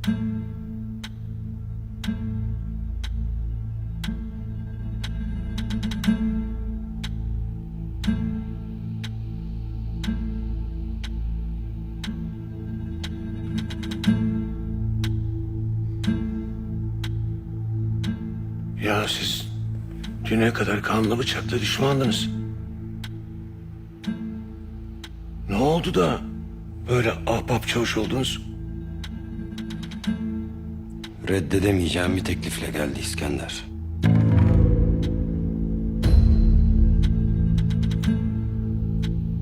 Ya siz düne kadar kanlı bıçakla düşmandınız. Ne oldu da böyle ahbap çavuş oldunuz? Reddedemeyeceğim bir teklifle geldi İskender.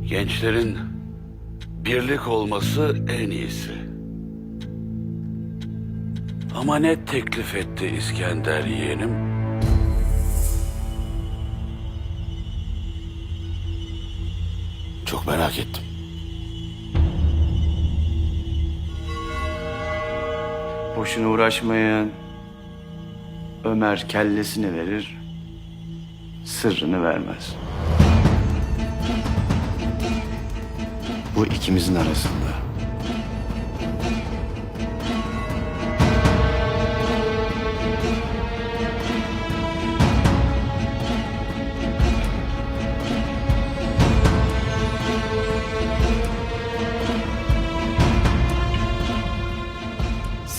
Gençlerin birlik olması en iyisi. Ama ne teklif etti İskender yeğenim? Çok merak ettim. Boşuna uğraşmayın. Ömer kellesini verir, sırrını vermez. Bu ikimizin arasında.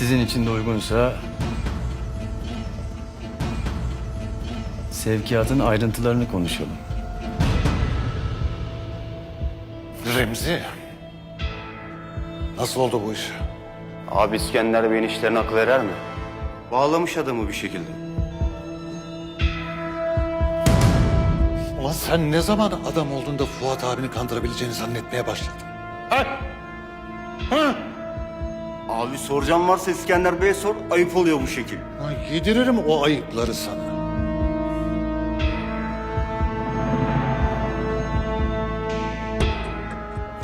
Sizin için de uygunsa sevkiyatın ayrıntılarını konuşalım. Remzi. Nasıl oldu bu iş? Abi İskender Bey'in işlerine akıl erer mi? Bağlamış adamı bir şekilde. Ulan sen ne zaman adam olduğunda Fuat abini kandırabileceğini zannetmeye başladın? Abi soracağım varsa İskender Bey'e sor. Ayıp oluyor bu şekil. Lan yediririm o ayıpları sana.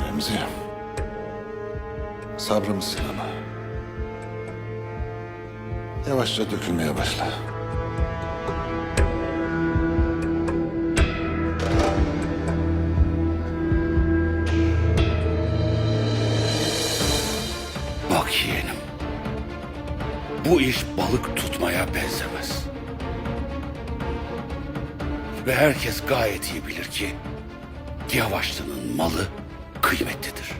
Remzi. Sabrımız sinema. Yavaşça dökülmeye başla. Bak yeğenim. Bu iş balık tutmaya benzemez. Ve herkes gayet iyi bilir ki Yavaşlı'nın malı kıymetlidir.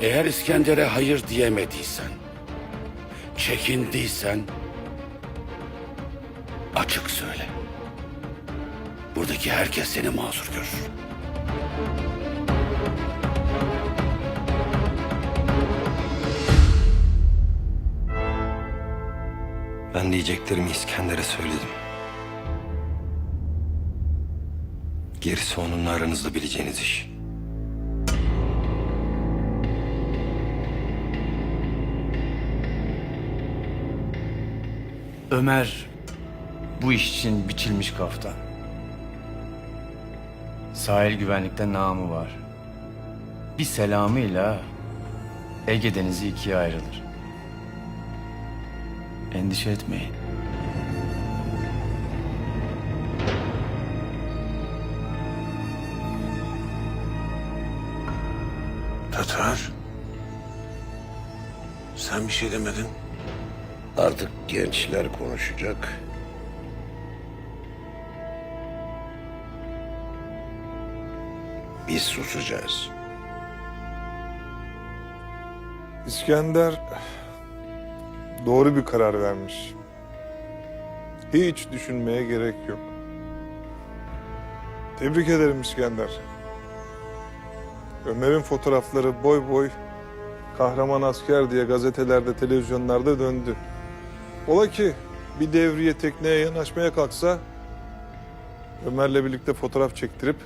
Eğer İskender'e hayır diyemediysen, çekindiysen açık söyle. Buradaki herkes seni mazur görür. Ben diyeceklerimi İskender'e söyledim. Gerisi onunla aranızda bileceğiniz iş. Ömer bu iş için biçilmiş kaftan. Sahil güvenlikte namı var. Bir selamıyla Ege Denizi ikiye ayrılır. Endişe etmeyin. Tatar. Sen bir şey demedin. Artık gençler konuşacak. Biz susacağız. İskender doğru bir karar vermiş. Hiç düşünmeye gerek yok. Tebrik ederim İskender. Ömer'in fotoğrafları boy boy kahraman asker diye gazetelerde, televizyonlarda döndü. Ola ki bir devriye tekneye yanaşmaya kalksa Ömer'le birlikte fotoğraf çektirip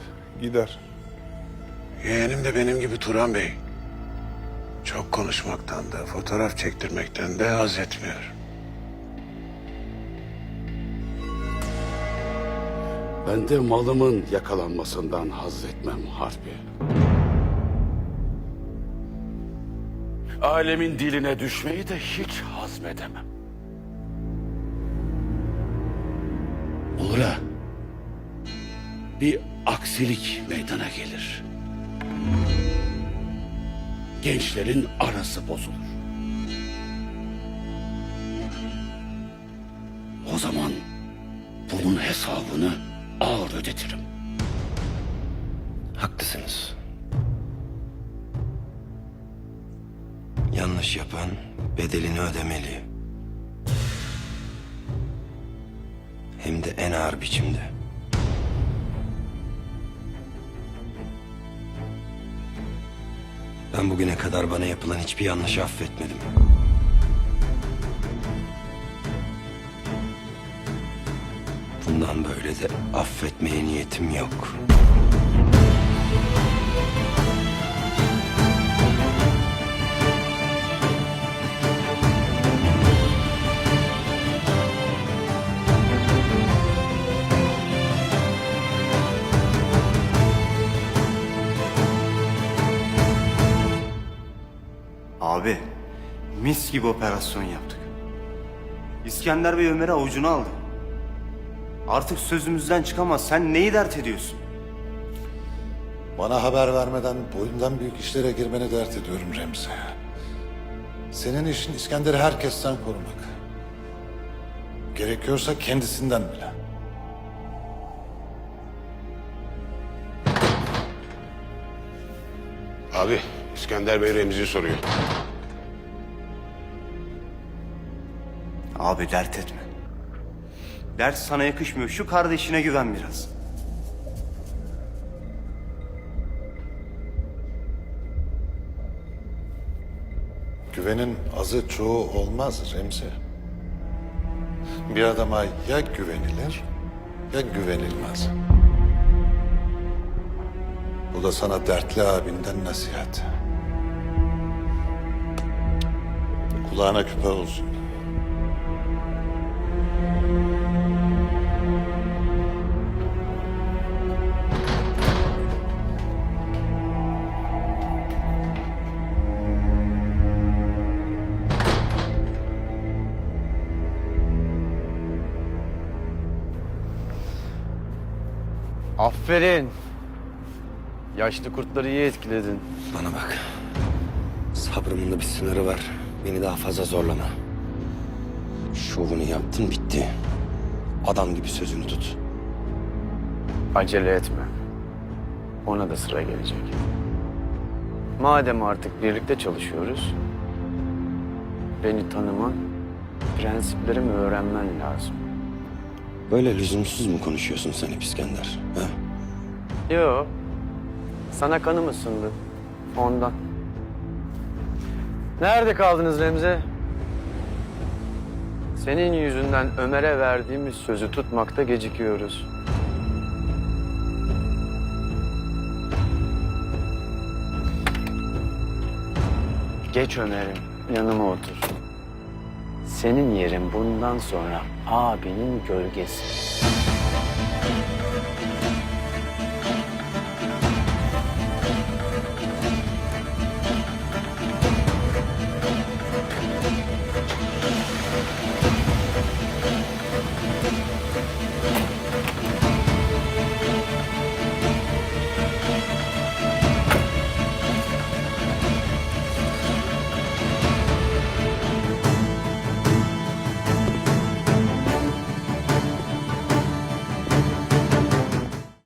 gider. Yeğenim de benim gibi Turan Bey. Çok konuşmaktan da fotoğraf çektirmekten de haz etmiyor. Ben de malımın yakalanmasından haz etmem Harbi. Alemin diline düşmeyi de hiç hazmedemem. Olur ha. Bir aksilik meydana gelir gençlerin arası bozulur. O zaman bunun hesabını ağır ödetirim. Haklısınız. Yanlış yapan bedelini ödemeli. Hem de en ağır biçimde. Ben bugüne kadar bana yapılan hiçbir yanlışı affetmedim. Bundan böyle de affetmeye niyetim yok. Mis gibi operasyon yaptık. İskender Bey Ömer'i avucuna aldı. Artık sözümüzden çıkamaz. Sen neyi dert ediyorsun? Bana haber vermeden boyundan büyük işlere girmeni dert ediyorum Remzi. Senin işin İskender'i herkesten korumak. Gerekiyorsa kendisinden bile. Abi İskender Bey Remzi'yi soruyor. Abi dert etme. Dert sana yakışmıyor. Şu kardeşine güven biraz. Güvenin azı çoğu olmaz Remzi. Bir adama ya güvenilir ya güvenilmez. Bu da sana dertli abinden nasihat. Kulağına küpe olsun. Aferin. Yaşlı kurtları iyi etkiledin. Bana bak. Sabrımın da bir sınırı var. Beni daha fazla zorlama. Şovunu yaptın bitti. Adam gibi sözünü tut. Acele etme. Ona da sıra gelecek. Madem artık birlikte çalışıyoruz, beni tanıman, prensiplerimi öğrenmen lazım. Böyle lüzumsuz mu konuşuyorsun sen hep İskender? Ha? Yo, sana kanım ısındı. Ondan. Nerede kaldınız Remzi? Senin yüzünden Ömer'e verdiğimiz sözü tutmakta gecikiyoruz. Geç Ömer'im, yanıma otur. Senin yerin bundan sonra abinin gölgesi.